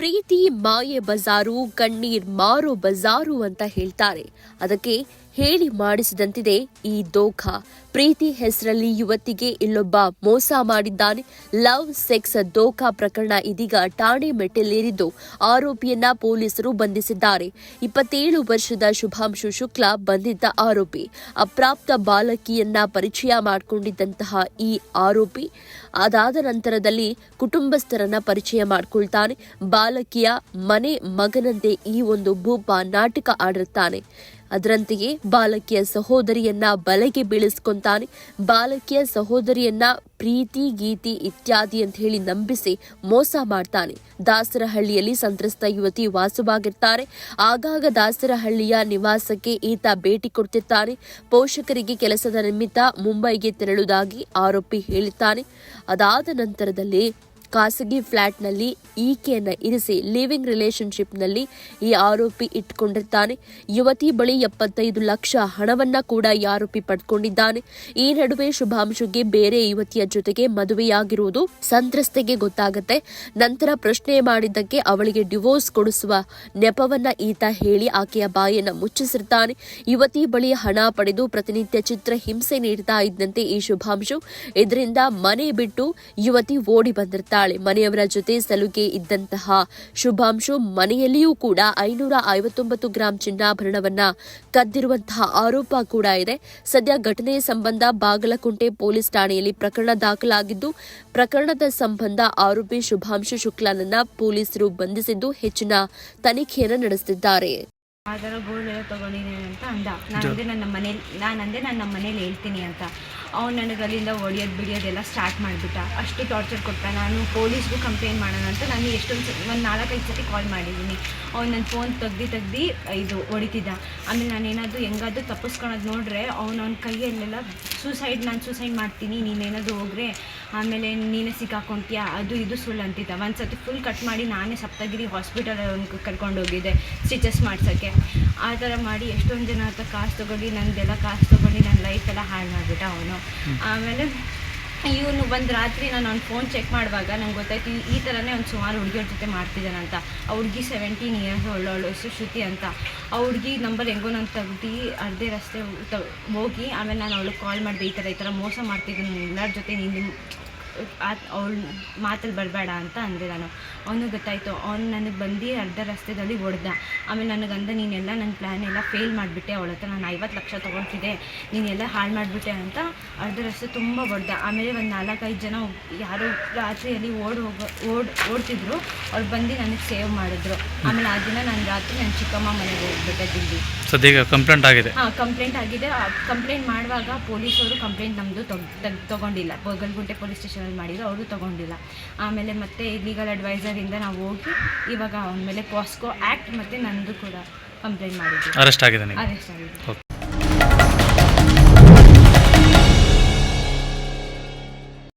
ಪ್ರೀತಿ ಮಾಯೆ ಬಜಾರು ಕಣ್ಣೀರ್ ಮಾರೋ ಬಜಾರು ಅಂತ ಹೇಳ್ತಾರೆ. ಅದಕ್ಕೆ ಹೇಳಿ ಮಾಡಿಸಿದಂತಿದೆ ಈ ದೋಖ. ಪ್ರೀತಿ ಹೆಸರಲ್ಲಿ ಯುವತಿಗೆ ಇಲ್ಲೊಬ್ಬ ಮೋಸ ಮಾಡಿದ್ದಾನೆ. ಲವ್, ಸೆಕ್ಸ್ ದೋಖಾ ಪ್ರಕರಣ ಇದೀಗ ಠಾಣೆ ಮೆಟ್ಟಿಲೇರಿದ್ದು ಆರೋಪಿಯನ್ನ ಪೊಲೀಸರು ಬಂಧಿಸಿದ್ದಾರೆ. ಇಪ್ಪತ್ತೇಳು ವರ್ಷದ ಶುಭಾಂಶು ಶುಕ್ಲಾ ಬಂಧಿತ ಆರೋಪಿ. ಅಪ್ರಾಪ್ತ ಬಾಲಕಿಯನ್ನ ಪರಿಚಯ ಮಾಡಿಕೊಂಡಿದ್ದಂತಹ ಈ ಆರೋಪಿ ಅದಾದ ನಂತರದಲ್ಲಿ ಕುಟುಂಬಸ್ಥರನ್ನ ಪರಿಚಯ ಮಾಡಿಕೊಳ್ತಾನೆ. ಬಾಲಕಿಯ ಮನೆ ಮಗನಂತೆ ಈ ಒಂದು ಭೂಪ ನಾಟಕ ಆಡಿರ್ತಾನೆ. ಅದರಂತೆಯೇ ಬಾಲಕಿಯ ಸಹೋದರಿಯನ್ನ ಬಲೆಗೆ ಬೀಳಿಸ್ಕೊಂತಾನೆ. ಬಾಲಕಿಯ ಸಹೋದರಿಯನ್ನ ಪ್ರೀತಿ, ಗೀತಿ ಇತ್ಯಾದಿ ಅಂತ ಹೇಳಿ ನಂಬಿಸಿ ಮೋಸ ಮಾಡ್ತಾನೆ. ದಾಸರಹಳ್ಳಿಯಲ್ಲಿ ಸಂತ್ರಸ್ತ ಯುವತಿ ವಾಸವಾಗಿರ್ತಾರೆ. ಆಗಾಗ ದಾಸರಹಳ್ಳಿಯ ನಿವಾಸಕ್ಕೆ ಈತ ಭೇಟಿ ಕೊಡ್ತಿರ್ತಾನೆ. ಪೋಷಕರಿಗೆ ಕೆಲಸದ ನಿಮಿತ್ತ ಮುಂಬೈಗೆ ತೆರಳುವುದಾಗಿ ಆರೋಪಿ ಹೇಳುತ್ತಾನೆ ಅದಾದ ನಂತರದಲ್ಲಿ ಖಾಸಗಿ ಫ್ಲ್ಯಾಟ್ನಲ್ಲಿ ಈಕೆಯನ್ನು ಇರಿಸಿ ಲಿವಿಂಗ್ ರಿಲೇಶನ್ಶಿಪ್ನಲ್ಲಿ ಈ ಆರೋಪಿ ಇಟ್ಕೊಂಡಿರ್ತಾನೆ ಯುವತಿ ಬಳಿ ಎಪ್ಪತ್ತೈದು ಲಕ್ಷ ಹಣವನ್ನ ಕೂಡ ಈ ಆರೋಪಿ ಪಡ್ಕೊಂಡಿದ್ದಾನೆ. ಈ ನಡುವೆ ಶುಭಾಂಶುಗೆ ಬೇರೆ ಯುವತಿಯ ಜೊತೆಗೆ ಮದುವೆಯಾಗಿರುವುದು ಸಂತ್ರಸ್ತೆಗೆ ಗೊತ್ತಾಗುತ್ತೆ. ನಂತರ ಪ್ರಶ್ನೆ ಮಾಡಿದ್ದಕ್ಕೆ ಅವಳಿಗೆ ಡಿವೋರ್ಸ್ ಕೊಡಿಸುವ ನೆಪವನ್ನ ಈತ ಹೇಳಿ ಆಕೆಯ ಬಾಯನ್ನ ಮುಚ್ಚಿಸಿರ್ತಾನೆ. ಯುವತಿ ಬಳಿ ಹಣ ಪಡೆದು ಪ್ರತಿನಿತ್ಯ ಚಿತ್ರ ಹಿಂಸೆ ನೀಡ್ತಾ ಇದ್ದಂತೆ ಈ ಶುಭಾಂಶು. ಇದರಿಂದ ಮನೆ ಬಿಟ್ಟು ಯುವತಿ ಓಡಿ ಬಂದಿರ್ತಾಳೆ ಮನೆಯವರ ಜೊತೆ ಸಲುಗೆ ಇದ್ದಂತಹ ಶುಭಾಂಶು ಮನೆಯಲ್ಲಿಯೂ ಕೂಡ ಐನೂರ ಐವತ್ತೊಂಬತ್ತು ಗ್ರಾಂ ಚಿನ್ನಾಭರಣವನ್ನ ಕದ್ದಿರುವಂತಹ ಆರೋಪ ಕೂಡ ಇದೆ. ಸದ್ಯ ಘಟನೆ ಸಂಬಂಧ ಬಾಗಲಕುಂಟೆ ಪೊಲೀಸ್ ಠಾಣೆಯಲ್ಲಿ ಪ್ರಕರಣ ದಾಖಲಾಗಿದ್ದು, ಪ್ರಕರಣದ ಸಂಬಂಧ ಆರೋಪಿ ಶುಭಾಂಶು ಶುಕ್ಲಾನನ್ನ ಪೊಲೀಸರು ಬಂಧಿಸಿದ್ದು ಹೆಚ್ಚಿನ ತನಿಖೆಯನ್ನು ನಡೆಸುತ್ತಿದ್ದಾರೆ. ಆ ಥರ ಗೋಲ್ಡ್ ಎಲ್ಲ ತೊಗೊಂಡಿದ್ದೀನಿ ಅಂತ ಅಂದ. ನಾನು ಅಂದರೆ ನನ್ನ ಮನೇಲಿ ನಾನು ಅಂದೆ ನಾನು ನಮ್ಮ ಮನೇಲಿ ಹೇಳ್ತೀನಿ ಅಂತ. ಅವ್ನು ನನಗೆ ಅಲ್ಲಿಂದ ಹೊಡಿಯೋದು ಬಿಡಿಯೋದೆಲ್ಲ ಸ್ಟಾರ್ಟ್ ಮಾಡಿಬಿಟ್ಟ. ಅಷ್ಟು ಟಾರ್ಚರ್ ಕೊಟ್ಟ. ನಾನು ಪೊಲೀಸ್ಗೂ ಕಂಪ್ಲೇಂಟ್ ಮಾಡೋಣ ಅಂತ ನಾನು ಎಷ್ಟೊಂದು ಸತಿ ಒಂದು ನಾಲ್ಕೈದು ಸತಿ ಕಾಲ್ ಮಾಡಿದ್ದೀನಿ. ಅವ್ನು ನನ್ನ ಫೋನ್ ತೆಗ್ದು ತೆಗ್ದು ಇದು ಹೊಡಿತಿದ್ದ. ಆಮೇಲೆ ನಾನು ಏನಾದರೂ ಹೆಂಗಾದ್ರೂ ತಪ್ಪಿಸ್ಕೊಳೋದು ನೋಡ್ರೆ ಅವ್ನು ಅವ್ನ ಕೈಯಲ್ಲೆಲ್ಲ ಸೂಸೈಡ್ ನಾನು ಸೂಸೈಡ್ ಮಾಡ್ತೀನಿ ನೀನೇನಾದರೂ ಹೋಗ್ರೆ ಆಮೇಲೆ ನೀನೇ ಸಿಕ್ಕಾಕೊಂತೀಯ? ಅದು ಇದು ಸುಳ್ಳು ಅಂತಿದ್ದ. ಒಂದು ಸತಿ ಫುಲ್ ಕಟ್ ಮಾಡಿ ನಾನೇ ಸಪ್ತಗಿರಿ ಹಾಸ್ಪಿಟಲ್ ಕರ್ಕೊಂಡು ಹೋಗಿದ್ದೆ ಸ್ಟಿಚಸ್ ಮಾಡ್ಸೋಕ್ಕೆ. ಆ ಥರ ಮಾಡಿ ಎಷ್ಟೊಂದು ಜನ ಹತ್ರ ಕಾಸು ತೊಗೊಂಡು ನಂದೆಲ್ಲ ಕಾಸು ತೊಗೊಂಡು ನನ್ನ ಲೈಫೆಲ್ಲ ಎಲ್ಲ ಹಾಳು ಮಾಡಿಬಿಟ್ಟ ಅವನು. ಆಮೇಲೆ ಇವನು ಒಂದು ರಾತ್ರಿ ನಾನು ಅವ್ನು ಫೋನ್ ಚೆಕ್ ಮಾಡುವಾಗ ನಂಗೆ ಗೊತ್ತಾಯ್ತು, ಈ- ಥರನೇ ಒಂದು ಸುಮಾರು ಹುಡುಗಿಯವ್ರ ಜೊತೆ ಮಾಡ್ತಿದ್ದಾನಂತ ಆ ಹುಡುಗಿ ಸೆವೆಂಟೀನ್ ಇಯರ್ಸ್ ಒಳ್ಳೊಳ್ಳೆ ಹೆಸರು ಶ್ರುತಿ ಅಂತ. ಆ ಹುಡುಗಿ ನಂಬರ್ ಹೆಂಗೋ ನಾನು ತೆಗ್ದು ಅರ್ಧೆ ರಸ್ತೆ ಹೋಗಿ, ಆಮೇಲೆ ನಾನು ಅವಳಿಗೆ ಕಾಲ್ ಮಾಡಿದೆ, ಈ ಥರ ಈ ಥರ ಮೋಸ ಮಾಡ್ತಿದ್ದಾನೆ ಎಲ್ಲರ ಜೊತೆ ನೀನು ಅವಳು ಮಾತಲ್ಲಿ ಬರಬೇಡ ಅಂತ ಅಂದೆ ನಾನು. ಅವನು ಗೊತ್ತಾಯಿತು, ಅವ್ನು ನನಗೆ ಬಂದು ಅರ್ಧ ರಸ್ತೆದಲ್ಲಿ ಹೊಡೆದ. ಆಮೇಲೆ ನನಗೆ ಅಂದ, ನೀನೆಲ್ಲ ನನ್ನ ಪ್ಲ್ಯಾನ್ ಎಲ್ಲ ಫೇಲ್ ಮಾಡಿಬಿಟ್ಟೆ, ಅವಳ ಹತ್ರ ನಾನು ಐವತ್ತು ಲಕ್ಷ ತೊಗೊಳ್ತಿದ್ದೆ ನೀನೆಲ್ಲ ಹಾಳು ಮಾಡಿಬಿಟ್ಟೆ ಅಂತ ಅರ್ಧ ರಸ್ತೆ ತುಂಬ ಹೊಡೆದ. ಆಮೇಲೆ ಒಂದು ನಾಲ್ಕೈದು ಜನ ಯಾರೋ ರಾತ್ರಿಯಲ್ಲಿ ಓಡ್ ಹೋಗೋ ಓಡ್ ಓಡ್ತಿದ್ರು ಅವ್ರು ಬಂದು ನನಗೆ ಸೇವ್ ಮಾಡಿದ್ರು. ಆಮೇಲೆ ಆ ದಿನ ನಾನು ರಾತ್ರಿ ನನ್ನ ಚಿಕ್ಕಮ್ಮ ಮನೆಗೆ ಹೋಗ್ಬಿಟ್ಟೆ ದಿಲ್ಲಿ. ಸದ್ಯ ಕಂಪ್ಲೇಂಟ್ ಆಗಿದೆ. ಹಾಂ ಕಂಪ್ಲೇಂಟ್ ಆಗಿದೆ. ಕಂಪ್ಲೇಂಟ್ ಮಾಡುವಾಗ ಪೊಲೀಸವರು ಕಂಪ್ಲೇಂಟ್ ನಮ್ಮದು ತಗೊಂಡಿಲ್ಲ. ಬಗಲ್ಗುಂಟೆ ಪೊಲೀಸ್ ಸ್ಟೇಷನಲ್ಲಿ ಮಾಡಿದ್ರು ಅವರು ತಗೊಂಡಿಲ್ಲ. ಆಮೇಲೆ ಮತ್ತೆ ಲೀಗಲ್ ಅಡ್ವೈಸರಿಂದ ನಾವು ಹೋಗಿ ಇವಾಗ ಅವನ ಮೇಲೆ ಪಾಸ್ಕೋ ಆ್ಯಕ್ಟ್ ಮತ್ತು ನಂದು ಕೂಡ ಕಂಪ್ಲೇಂಟ್ ಮಾಡಿದ್ವಿ ಅರೆಸ್ಟ್ ಆಗಿದೆ ಅರೆಸ್ಟ್ ಆಗಿದೆ. ಓಕೆ